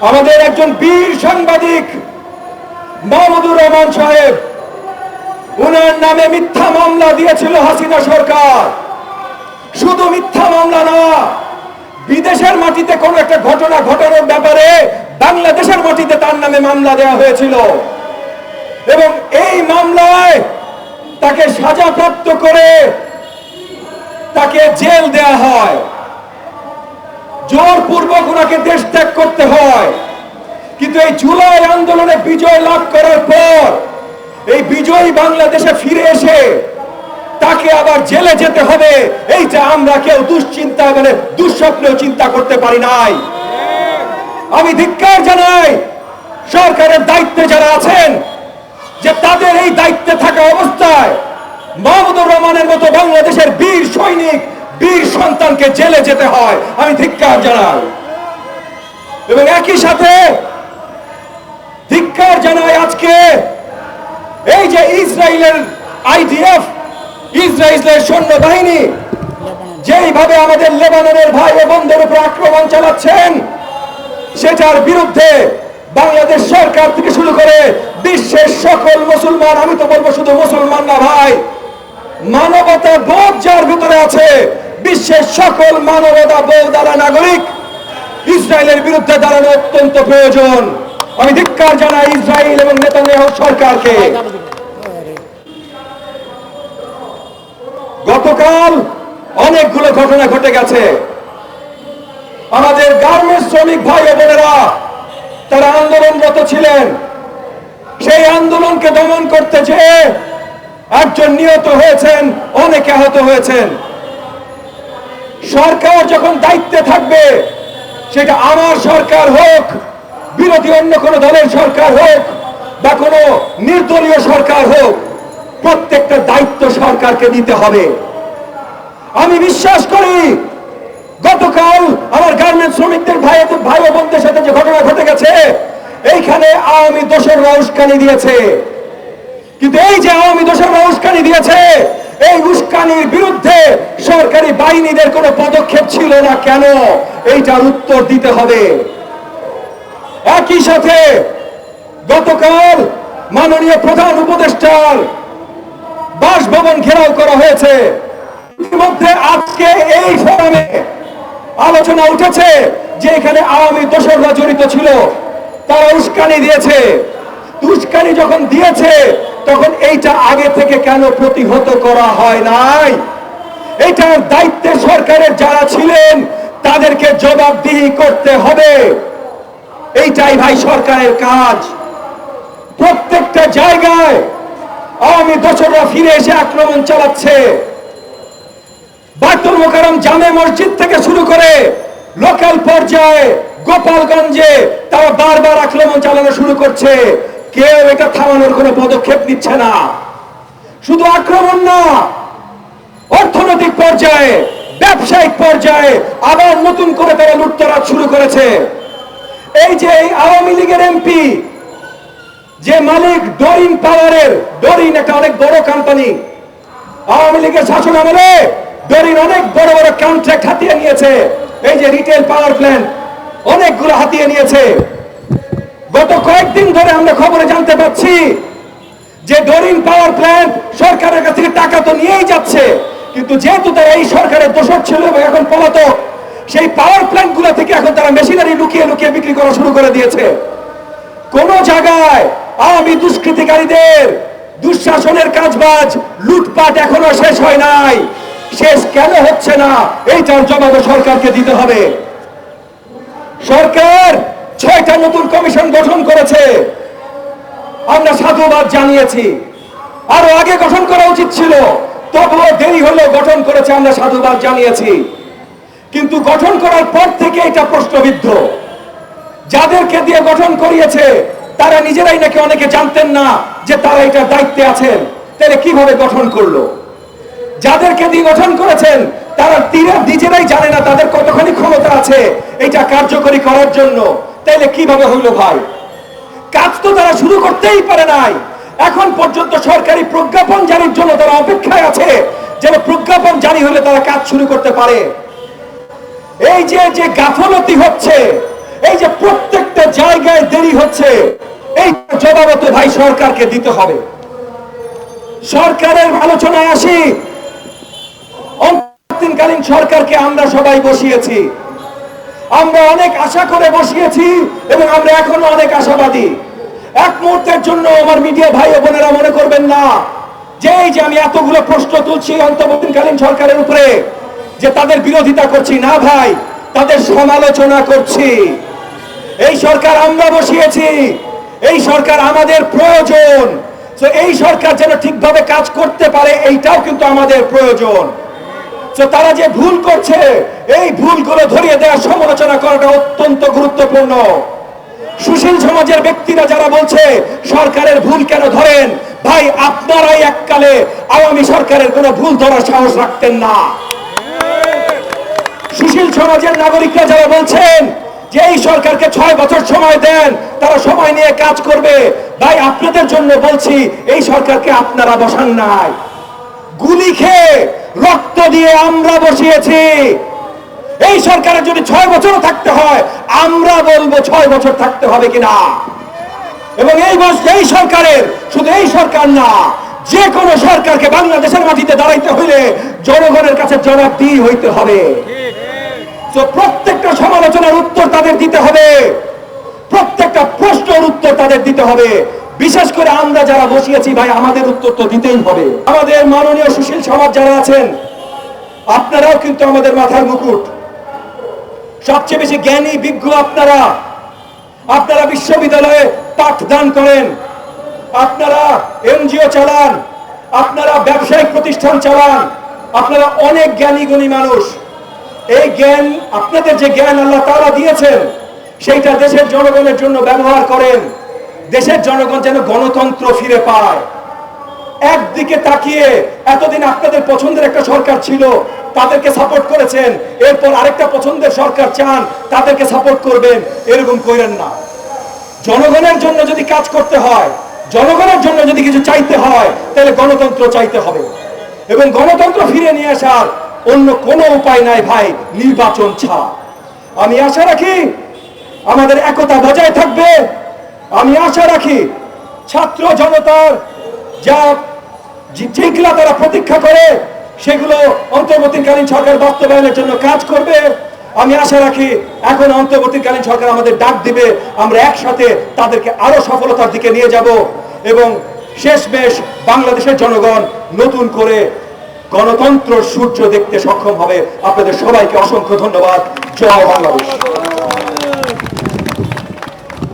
আমাদের একজন বীর সাংবাদিক মাহমুদুর রহমান সাহেব, উনার নামে মিথ্যা মামলা দিয়েছিল হাসিনা সরকার। শুধু মিথ্যা মামলা না, বিদেশের মাটিতে কোনো একটা ঘটনা ঘটানোর ব্যাপারে বাংলাদেশের মাটিতে তার নামে মামলা দেওয়া হয়েছিল। এবং এই মামলায় তাকে সাজাপ্রাপ্ত করে তাকে জেল দেয়া হয়। জোরপূর্বক ওনাকে দেশ ত্যাগ করতে হয়। কিন্তু এই জুলাই আন্দোলনে বিজয় লাভ করার পর, এই বিজয়ী বাংলাদেশে ফিরে এসে তাকে আবার জেলে যেতে হবে। এই যে আমরা কেউ দুশ্চিন্তা মানে দুঃস্বপ্নেও চিন্তা করতে পারি নাই। আমি ধিক্কার জানাই, সরকারের দায়িত্বে যারা আছেন, যে তাদের এই দায়িত্বে থাকা অবস্থায় মাহমুদুর রহমানের মতো বাংলাদেশের বীর সৈনিক বীর সন্তানকে জেলে যেতে হয়, আমি ধিক্কার জানাই। এবং একই সাথে ধিক্কার জানাই আজকে এই যে ইসরায়েলের আইডিএফ, ইসরায়েলের সৈন্য বাহিনী যেইভাবে আমাদের লেবাননের ভাই ও বোনদের উপর আক্রমণ চালাচ্ছেন, সেটার বিরুদ্ধে বাংলাদেশ সরকার থেকে শুরু করে বিশ্বের সকল মুসলমান, আমি তো বলব শুধু মুসলমান না ভাই মানবতা বোধ যার ভিতরে আছে বিশ্বের সকল মানবতা বোধ দ্বারা নাগরিক, ইসরায়েলের বিরুদ্ধে দাঁড়ানো অত্যন্ত প্রয়োজন। আমি ধিক্কার জানাই ইসরায়েল এবং নেতানিয়াহু সরকারকে। গতকাল অনেকগুলো ঘটনা ঘটে গেছে। আমাদের গার্মেন্টস শ্রমিক ভাই বোনেরা, তারা আন্দোলনরত ছিলেন। সেই আন্দোলনকে দমন করতে যেয়ে একজন নিহত হয়েছেন, অনেকে আহত হয়েছেন। সরকার যখন দায়িত্বে থাকবে, সেটা আমার সরকার হোক, বিরোধী অন্য কোনো দলের সরকার হোক, বা কোনো নির্দলীয় সরকার হোক, প্রত্যেকটা দায়িত্ব সরকারকে নিতে হবে। আমি বিশ্বাস করি, গতকাল আমার গার্মেন্ট শ্রমিকদের ভাই ভাই বোনদের সাথে যে ঘটনা ঘটে গেছে, এইখানে আওয়ামী দোষররা উস্কানি দিয়েছে। কিন্তু এই যে আওয়ামী দোষররা উস্কানি দিয়েছে এই উস্কানির বিরুদ্ধে সরকারি বাহিনীদের কোনো পদক্ষেপ ছিল না কেন? এইটার উত্তর দিতে হবে। একই সাথে গতকাল মাননীয় প্রধান উপদেষ্টার বাসভবন ঘেরাও করা হয়েছে। ইতিমধ্যে আজকে এই ফোরামে আলোচনা উঠেছে যে এখানে আওয়ামী দোসররা জড়িত ছিল। তারা উস্কানি দিয়েছে। উস্কানি যখন দিয়েছে, তখন এইটা আগে থেকে কেন প্রতিহত করা হয় নাই? এটার দায়িত্বে সরকারের যারা ছিলেন, তাদেরকে জবাবদিহি করতে হবে। এইটাই ভাই সরকারের কাজ। প্রত্যেকটা জায়গায় আওয়ামী দোসররা ফিরে এসে আক্রমণ চালাচ্ছে। বায়তুল মোকারম জামে মসজিদ থেকে শুরু করে লোকাল পর্যায়ে গোপালগঞ্জে তারা বারবার আক্রমণ চালানো শুরু করছে। কেউ এটা থামানোর কোনো পদক্ষেপ নিচ্ছে না। শুধু আক্রমণ না, অর্থনৈতিক পর্যায়ে, ব্যবসায়িক পর্যায়ে আবার নতুন করে তারা লুটতরাজ শুরু করেছে। এই যে আওয়ামী লীগের এমপি, যে মালিক ডরিন পাওয়ারের, ডরিন একটা অনেক বড় কোম্পানি আওয়ামী লীগের শাসন আমলে ডরিন অনেক বড় বড় কন্ট্রাক্ট হাতিয়ে নিয়েছে। এই যে রিটেল পাওয়ার প্ল্যান্ট অনেকগুলো হাতিয়ে নিয়েছে। গত কয়েকদিন ধরে আমরা খবরে জানতে পাচ্ছি যে ডরিন পাওয়ার প্ল্যান্ট সরকারের কাছ থেকে টাকা তো নিয়েই যাচ্ছে, কিন্তু যেহেতু তারা এই সরকারের দোষর ছিল এবং এখন পলাতক, সেই পাওয়ার প্ল্যান্টগুলো থেকে এখন তারা মেশিনারি লুকিয়ে লুকিয়ে বিক্রি করা শুরু করে দিয়েছে। কোন জায়গায় আওয়ামী দুষ্কৃতিকারীদের দুঃশাসনের কাজবাজ লুটপাট এখনও শেষ হয় নাই। শেষ কেন হচ্ছে না? এইটার জবাব সরকারকে দিতে হবে। সরকার ছয়টা নতুন কমিশন গঠন করেছে। আমরা সাধুবাদ জানিয়েছি। আরও আগে গঠন করা উচিত ছিল। তবুও দেরি হলো গঠন করেছে আমরা সাধুবাদ জানিয়েছি। কিন্তু গঠন করার পর থেকে এটা প্রশ্নবিদ্ধ। যাদেরকে দিয়ে গঠন করিয়েছে, তারা নিজেরাই নাকি অনেকে জানতেন না যে তারা এটার দায়িত্বে আছেন। তাহলে কীভাবে গঠন করল? যাদেরকে দিয়ে গঠন করেছেন, তারা তীরে নিজেরাই জানে না তাদের কতখানি ক্ষমতা আছে। এটা কার্যকরী করার জন্য তাইলে কীভাবে হইল ভাই? কাজ তো তারা শুরু করতেই পারে নাই। এখন পর্যন্ত সরকারি প্রজ্ঞাপন জারির জন্য তারা অপেক্ষায় আছে, যেন প্রজ্ঞাপন জারি হলে তারা কাজ শুরু করতে পারে। এই যে যে গাফলতি হচ্ছে, এই যে প্রত্যেকটা জায়গায় দেরি হচ্ছে, এই জবাবত ভাই সরকারকে দিতে হবে। সরকারের আলোচনায় আসি। অন্তর্বর্তীকালীন সরকারকে আমরা সবাই বসিয়েছি। আমরা অনেক আশা করে বসিয়েছি এবং আমরা এখনও অনেক আশাবাদী। এক মুহূর্তের জন্য আমার মিডিয়া ভাই বোনেরা মনে করবেন না যে এই যে আমি এতগুলো প্রশ্ন তুলছি অন্তর্বর্তীকালীন সরকারের উপরে, যে তাদের বিরোধিতা করছি। না ভাই, তাদের সমালোচনা করছি। এই সরকার আমরা বসিয়েছি। এই সরকার আমাদের প্রয়োজন। তো এই সরকার যেন ঠিকভাবে কাজ করতে পারে, এইটাও কিন্তু আমাদের প্রয়োজন। তারা যে ভুল করছে, এই ভুলগুলো ধরিয়ে দেওয়ার সমালোচনা করাটা অত্যন্ত গুরুত্বপূর্ণ। সুশীল সমাজের ব্যক্তিরা যারা বলছে, সরকারের ভুল কেন ধরেন? ভাই, আপনারাই এককালে আওয়ামী সরকারের কোনো ভুল ধরার সাহস রাখতেন না। সুশীল সমাজের নাগরিকরা যারা বলছেন যে এই সরকারকে ছয় বছর সময় দেন, তারা সময় নিয়ে কাজ করবে। ভাই, আপনাদের জন্য বলছি, এই সরকারকে আপনারা বসান নাই। গুলি খেয়ে রক্ত দিয়ে আমরা বসিয়েছি। এই সরকারের যদি ছয় বছরও থাকতে হয়, আমরা বলব ছয় বছর থাকতে হবে কিনা? এবং এই এই সরকারের শুধু এই সরকার না যে কোনো সরকারকে বাংলাদেশের মাটিতে দাঁড়াইতে হইলে জনগণের কাছে জবাবদিহি হইতে হবে। তো প্রত্যেকটা সমালোচনার উত্তর তাদের দিতে হবে। প্রত্যেকটা প্রশ্নের উত্তর তাদের দিতে হবে। বিশেষ করে আমরা যারা বসিয়েছি, ভাই, আমাদের উত্তর তো দিতেই হবে। আমাদের মাননীয় সুশীল সমাজ যারা আছেন, আপনারাও কিন্তু আমাদের মাথার মুকুট। সবচেয়ে বেশি জ্ঞানী, বিজ্ঞ আপনারা। আপনারা বিশ্ববিদ্যালয়ে পাঠদান করেন। আপনারা এনজিও চালান। আপনারা ব্যবসায়িক প্রতিষ্ঠান চালান। আপনারা অনেক জ্ঞানী, গুণী মানুষ। এই জ্ঞান, আপনাদের যে জ্ঞান আল্লাহ তাআলা দিয়েছেন, সেইটা দেশের জনগণের জন্য ব্যবহার করেন। দেশের জনগণ যেন গণতন্ত্র ফিরে পায়। একদিকে তাকিয়ে এতদিন আপনাদের পছন্দের একটা সরকার ছিল, তাদেরকে সাপোর্ট করেছেন, এরপর আরেকটা পছন্দের সরকার চান, তাদেরকে সাপোর্ট করবেন, এরকম করেন না। জনগণের জন্য যদি কাজ করতে হয়, জনগণের জন্য যদি কিছু চাইতে হয়, তাহলে গণতন্ত্র চাইতে হবে। এবং গণতন্ত্র ফিরে নিয়ে আসার অন্য কোনো উপায় নাই ভাই, নির্বাচন ছাড়া। আমি আশা রাখি আমাদের একতা বজায় থাকবে। আমি আশা রাখি ছাত্র জনতার যা যেগুলা তারা প্রতীক্ষা করে, সেগুলো অন্তর্বর্তীকালীন সরকার বাস্তবায়নের জন্য কাজ করবে। আমি আশা রাখি এখন অন্তর্বর্তীকালীন সরকার আমাদের ডাক দিবে, আমরা একসাথে তাদেরকে আরও সফলতার দিকে নিয়ে যাব এবং শেষমেশ বাংলাদেশের জনগণ নতুন করে গণতন্ত্র সূর্য দেখতে সক্ষম হবে। আপনাদের সবাইকে অসংখ্য ধন্যবাদ। জয় বাংলাদেশ।